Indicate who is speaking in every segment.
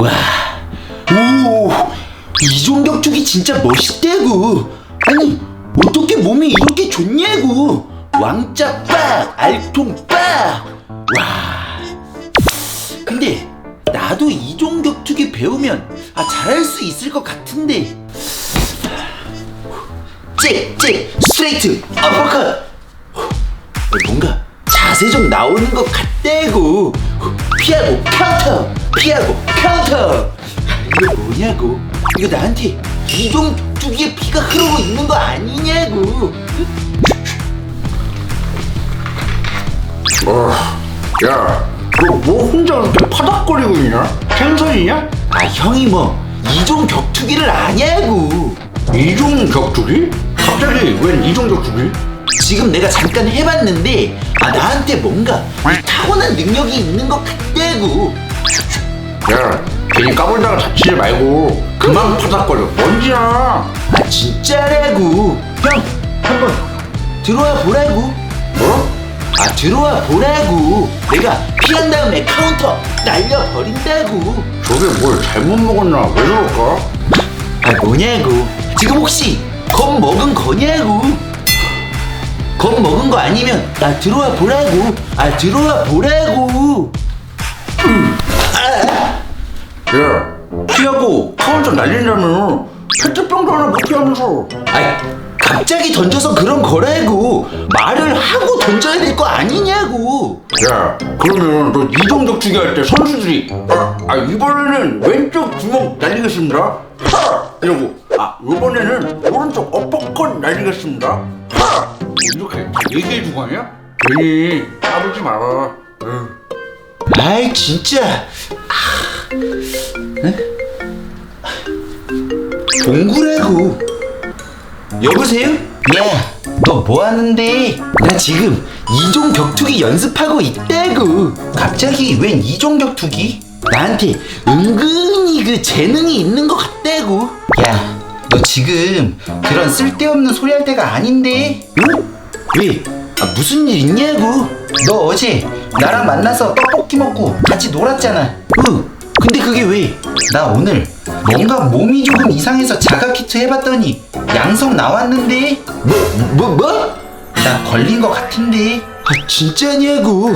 Speaker 1: 와, 오, 이종격투기 진짜 멋있대구. 아니, 어떻게 몸이 이렇게 좋냐고. 왕자 빡, 알통 빡. 와, 근데 나도 이종격투기 배우면 아 잘할 수 있을 것 같은데. 잭, 잭, 스트레이트, 아퍼컷. 뭔가 자세 좀 나오는 것 같대고 피하고 카운터 피하고 카운터 이거 뭐냐고 이거 나한테 이종 두기의 피가 흐르고 있는 거 아니냐고
Speaker 2: 어, 야, 너 뭐 혼자 이렇게 파닥거리고 있냐? 텐션이냐?
Speaker 1: 아 형이 뭐 이종 격투기를 아냐고
Speaker 2: 이종 격투기? 갑자기 웬 이종 격투기?
Speaker 1: 지금 내가 잠깐 해봤는데 아 나한테 뭔가 타고난 능력이 있는 것 같다고
Speaker 2: 야, 괜히 까불다가 다치지 말고 그만 파닥거려. 뭔지야?
Speaker 1: 아 진짜라고 형 한번 들어와 보라고
Speaker 2: 어?
Speaker 1: 아 들어와 보라고 내가 피한 다음에 카운터 날려버린다고
Speaker 2: 저게 뭘 잘못 먹었나? 왜 저럴까?
Speaker 1: 아 뭐냐고 지금 혹시 겁 먹은 거냐고 겁 먹은 거 아니면 아 들어와 보라고 아 들어와 보라고
Speaker 2: 야, 피하고 카운터 날린다면 페트병도 하나 못 피하면서
Speaker 1: 아 갑자기 던져서 그런 거라고 말을 하고 던져야 될 거 아니냐고
Speaker 2: 야, 그러면 너 이종 격투기 할 때 선수들이 아, 아 이번에는 왼쪽 주먹 날리겠습니다. 하! 이러고 아 이번에는 오른쪽 어퍼컷 날리겠습니다. 하! 이렇게 다 얘기해 주고 하냐? 괜히 까불지 마라. 에휴.
Speaker 1: 아이 진짜 아, 응? 봉구라고 여보세요? 야 너 뭐 하는데? 나 지금 이종 격투기 연습하고 있다고 갑자기 웬 이종 격투기? 나한테 은근히 그 재능이 있는 것 같다고 야 너 지금 그런 쓸데없는 소리 할 때가 아닌데 응? 왜? 아, 무슨 일 있냐고? 너 어제 나랑 만나서 떡볶이 먹고 같이 놀았잖아. 응. 근데 그게 왜? 나 오늘 뭔가 몸이 조금 이상해서 자가 키트 해봤더니 양성 나왔는데. 뭐? 뭐? 뭐? 나 걸린 거 같은데. 아 진짜냐고?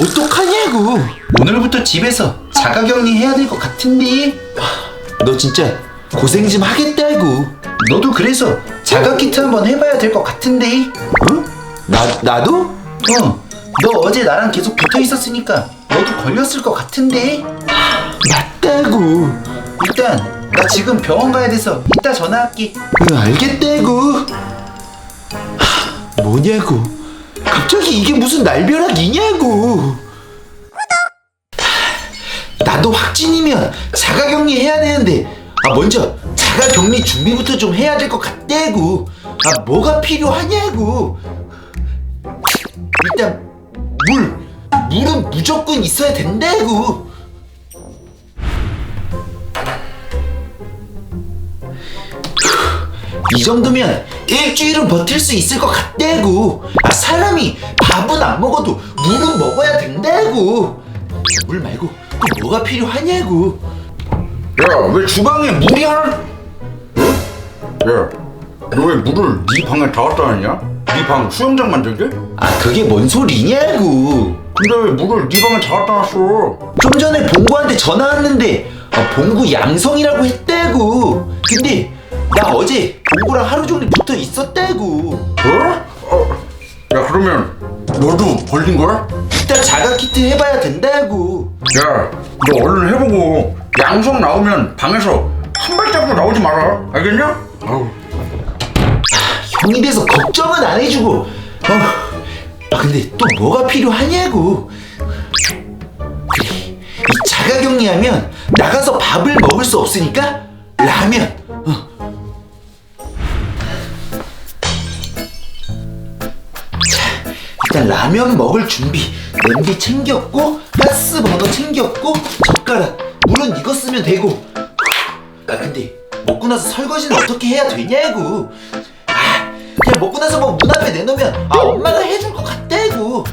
Speaker 1: 어떡하냐고? 오늘부터 집에서 자가격리 해야 될 것 같은데. 너 진짜 고생 좀 하겠다고. 너도 그래서 자가 키트 한번 해봐야 될 것 같은데. 응? 나 나도? 어. 너 어제 나랑 계속 붙어 있었으니까 너도 걸렸을 것 같은데. 맞다고. 일단 나 지금 병원 가야 돼서 이따 전화할게. 응 알겠다고. 하, 뭐냐고. 갑자기 이게 무슨 날벼락이냐고. 나도 확진이면 자가격리 해야 되는데 아 먼저 자가격리 준비부터 좀 해야 될 것 같다고 아 뭐가 필요하냐고 일단 물 물은 무조건 있어야 된다고 이 정도면 일주일은 버틸 수 있을 것 같다고 아 사람이 밥은 안 먹어도 물은 먹어야 된다고 물 말고 또 뭐가 필요하냐고
Speaker 2: 야, 왜 주방에 물이 하나? 어? 야, 너 왜 물을 네 방에 다 갖다 놨냐? 네 방 수영장 만들게?
Speaker 1: 아 그게 뭔 소리냐고
Speaker 2: 근데 왜 물을 네 방에 다 갖다 놨어?
Speaker 1: 좀 전에 봉구한테 전화 왔는데 아, 봉구 양성이라고 했다고 근데 나 어제 봉구랑 하루 종일 붙어 있었다고
Speaker 2: 어? 어? 야, 그러면 너도 걸린 거야?
Speaker 1: 일단 자가 키트 해봐야 된다고
Speaker 2: 야, 너 얼른 해보고 양성 나오면 방에서 한 발짝도 나오지 마라. 알겠냐? 아우.
Speaker 1: 형이 돼서 걱정은 안 해주고 어, 아 근데 또 뭐가 필요하냐고 그래 이 자가격리하면 나가서 밥을 먹을 수 없으니까 라면 일단 라면 먹을 준비. 냄비 챙겼고 가스 버너 챙겼고 젓가락. 물은 이거 쓰면 되고. 아 근데 먹고 나서 설거지는 어떻게 해야 되냐고. 아 그냥 먹고 나서 뭐문 앞에 내놓으면 아 엄마가 해줄 것 같다고.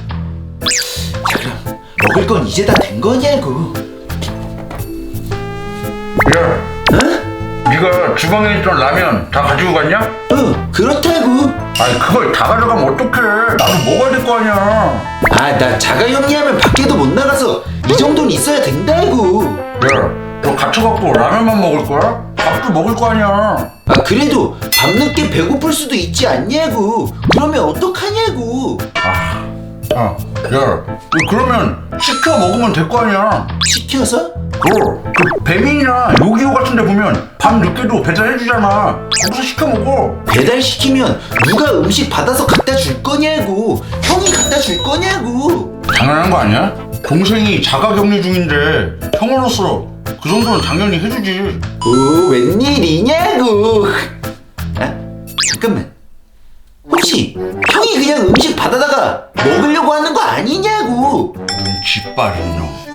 Speaker 1: 자 그럼 먹을 건 이제 다 된 거냐고
Speaker 2: 네가 주방에 있던 라면 다 가지고 갔냐?
Speaker 1: 어 그렇다고
Speaker 2: 아니 그걸 다 가져가면 어떡해 나도 먹어야 될 거 아니야
Speaker 1: 아 나 자가격리하면 밖에도 못 나가서 이 정도는 있어야 된다고
Speaker 2: 야너 갇혀갖고 라면만 먹을 거야? 밥도 먹을 거 아니야
Speaker 1: 아 그래도 밤늦게 배고플 수도 있지 않냐고 그러면 어떡하냐고
Speaker 2: 아, 야, 그러면 시켜 먹으면 될 거 아니야.
Speaker 1: 시켜서?
Speaker 2: 어, 그 배민이나 요기요 같은 데 보면 밤 늦게도 배달해주잖아. 거기서 시켜 먹어.
Speaker 1: 배달시키면 누가 음식 받아서 갖다 줄 거냐고 형이 갖다 줄 거냐고
Speaker 2: 당연한 거 아니야? 동생이 자가격리 중인데 형으로서 그 정도는 당연히 해주지.
Speaker 1: 오 웬일이냐고 아 잠깐만 혹시 형이 그냥 음식 받아다가 먹으려고 하는 거 아니냐고
Speaker 2: 눈치 빠른 놈.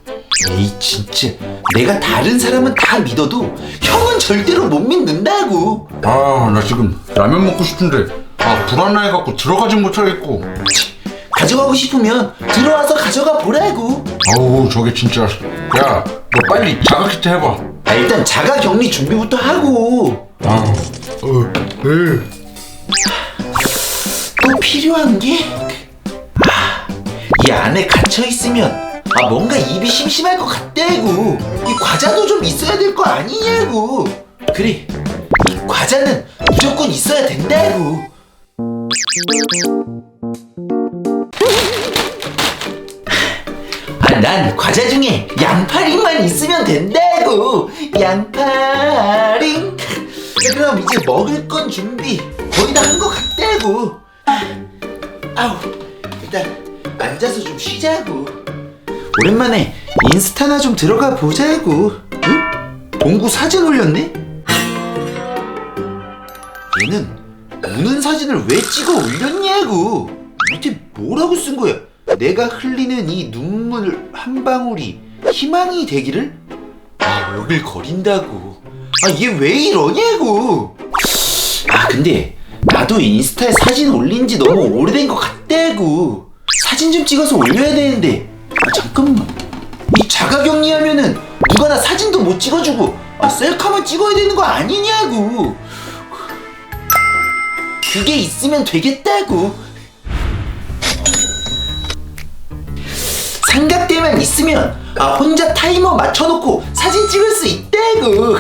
Speaker 1: 에이 진짜 내가 다른 사람은 다 믿어도 형은 절대로 못 믿는다고
Speaker 2: 아, 나 지금 라면 먹고 싶은데 아 불안해갖고 들어가진 못하겠고.
Speaker 1: 가져가고 싶으면 들어와서 가져가 보라고
Speaker 2: 아우 저게 진짜. 야, 너 빨리 자가 키트 해봐.
Speaker 1: 아, 일단 자가 격리 준비부터 하고
Speaker 2: 아, 어, 에.
Speaker 1: 또 필요한 게 아, 이 안에 갇혀 있으면 아 뭔가 입이 심심할 것 같다고 이 과자도 좀 있어야 될 거 아니냐고 그래 이 과자는 무조건 있어야 된다고 아 난 과자 중에 양파링만 있으면 된다고 양파링. 자, 그럼 이제 먹을 건 준비 거의 다 한 것 같다고 아우 일단 앉아서 좀 쉬자고 오랜만에 인스타나 좀 들어가 보자고. 응? 봉구 사진 올렸네? 얘는 우는 사진을 왜 찍어 올렸냐고. 밑에 뭐라고 쓴 거야? 내가 흘리는 이 눈물 한 방울이 희망이 되기를? 아 오글 거린다고. 아 얘 왜 이러냐고. 아 근데 나도 인스타에 사진 올린 지 너무 오래된 것 같다고. 사진 좀 찍어서 올려야 되는데 아 잠깐만. 이 자가격리하면은 누가 나 사진도 못 찍어주고 아 셀카만 찍어야 되는 거 아니냐고. 그게 있으면 되겠다고. 삼각대만 있으면 아 혼자 타이머 맞춰놓고 사진 찍을 수 있다고.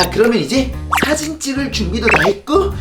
Speaker 1: 아 그러면 이제 사진 찍을 준비도 다 했고.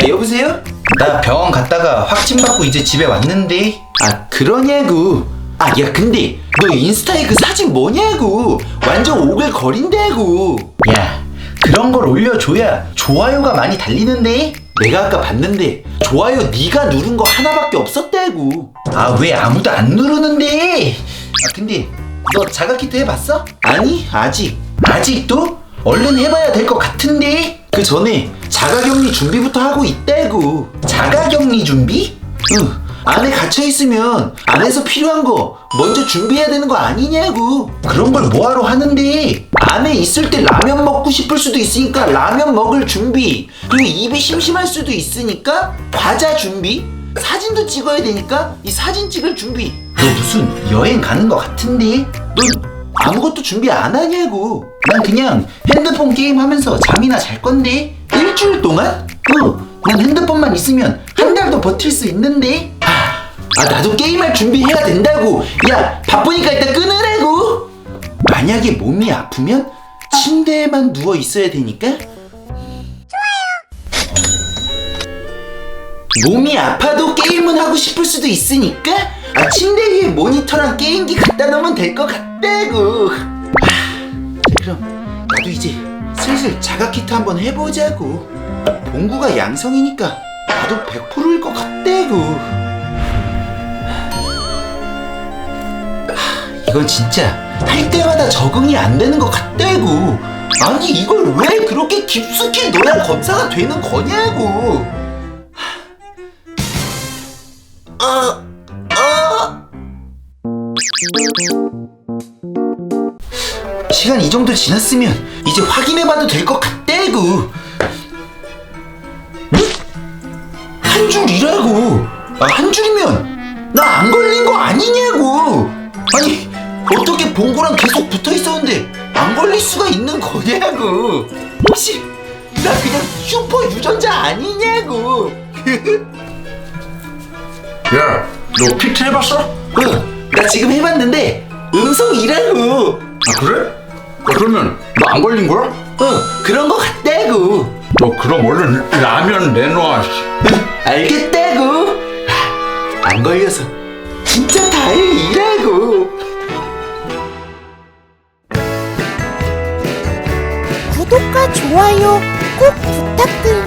Speaker 1: 아 여보세요? 나 병원 갔다가 확진 받고 이제 집에 왔는데. 아 그러냐고 아 야 근데 너 인스타에 그 사진 뭐냐고 완전 오글거린다고 야 그런 걸 올려줘야 좋아요가 많이 달리는데? 내가 아까 봤는데 좋아요 네가 누른 거 하나밖에 없었다고 아 왜 아무도 안 누르는데? 아 근데 너 자가키트 해봤어? 아니 아직. 아직도? 얼른 해봐야 될 것 같은데? 그 전에 자가격리 준비부터 하고 있다고 자가격리 준비? 응. 안에 갇혀있으면 안에서 필요한 거 먼저 준비해야 되는 거 아니냐고 그런 걸 뭐하러 하는데? 안에 있을 때 라면 먹고 싶을 수도 있으니까 라면 먹을 준비 그리고 입이 심심할 수도 있으니까 과자 준비 사진도 찍어야 되니까 이 사진 찍을 준비. 너 무슨 여행 가는 거 같은데? 넌 아무것도 준비 안 하냐고 난 그냥 핸드폰 게임 하면서 잠이나 잘 건데? 일주일 동안? 어난 핸드폰만 있으면 한 달도 버틸 수 있는데? 아, 아 나도 게임할 준비해야 된다고. 야 바쁘니까 일단 끊으라고. 만약에 몸이 아프면 침대에만 누워 있어야 되니까. 몸이 아파도 게임은 하고 싶을 수도 있으니까? 아, 침대 위에 모니터랑 게임기 갖다 놓으면 될 것 같다고. 아, 자, 그럼 나도 이제 슬슬 자가키트 한번 해보자고. 봉구가 양성이니까 나도 100%일 것 같다고. 하, 이건 진짜 할 때마다 적응이 안 되는 것 같다고. 아니 이걸 왜 그렇게 깊숙이 넣어야 검사가 되는 거냐고. 어, 어. 시간 이 정도 지났으면 이제 확인해봐도 될 것. 응? 한 줄이라고. 아, 한 줄이면 나 안 걸린 거 아니냐고. 아니 어떻게 봉구랑 계속 붙어 있었는데 안 있다고 혹시 나 그냥 슈퍼 유전자 아니냐고
Speaker 2: 야, 너 PT 해봤어?
Speaker 1: 응 나 지금 해봤는데 음성이라고
Speaker 2: 아 그래? 야, 그러면 너 안 걸린 거야?
Speaker 1: 응 그런 거 같다고
Speaker 2: 너 그럼 얼른 라면 내놔. 씨.
Speaker 1: 알겠다고 하, 안 걸려서 진짜 다행이라고
Speaker 3: 구독과 좋아요 꼭 부탁드립니다.